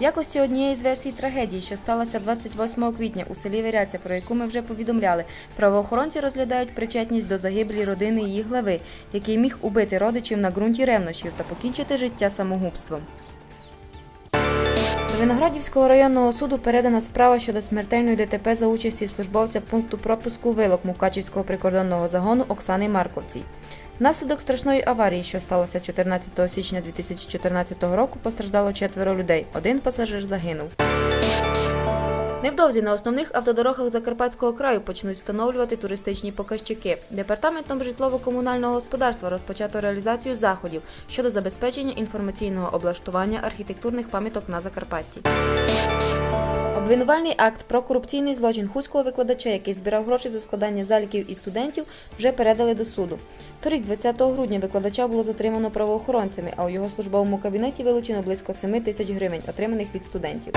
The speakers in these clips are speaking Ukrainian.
Якості однієї з версій трагедії, що сталося 28 квітня у селі Віряця, про яку ми вже повідомляли, правоохоронці розглядають причетність до загиблі родини її глави, який міг убити родичів на ґрунті ревнощів та покінчити життя самогубством. Виноградівського районного суду передана справа щодо смертельної ДТП за участі службовця пункту пропуску вилок Мукачівського прикордонного загону Оксани Марковцій. Внаслідок страшної аварії, що сталося 14 січня 2014 року, постраждало четверо людей. Один пасажир загинув. Невдовзі на основних автодорогах Закарпатського краю почнуть встановлювати туристичні показчики. Департаментом житлово-комунального господарства розпочато реалізацію заходів щодо забезпечення інформаційного облаштування архітектурних пам'яток на Закарпатті. Обвинувальний акт про корупційний злочин хуського викладача, який збирав гроші за складання заліків і студентів, вже передали до суду. Торік, 20 грудня, викладача було затримано правоохоронцями, а у його службовому кабінеті вилучено близько 7 тисяч гривень, отриманих від студентів.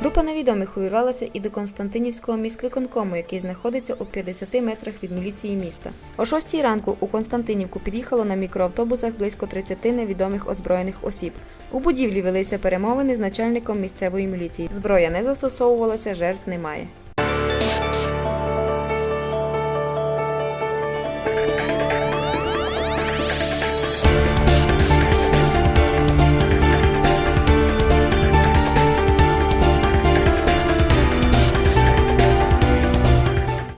Група невідомих увірвалася і до Константинівського міськвиконкому, який знаходиться у 50 метрах від міліції міста. О 6 ранку у Константинівку під'їхало на мікроавтобусах близько 30 невідомих озброєних осіб. У будівлі велися перемовини з начальником місцевої міліції. Зброя не застосовувалася, жертв немає.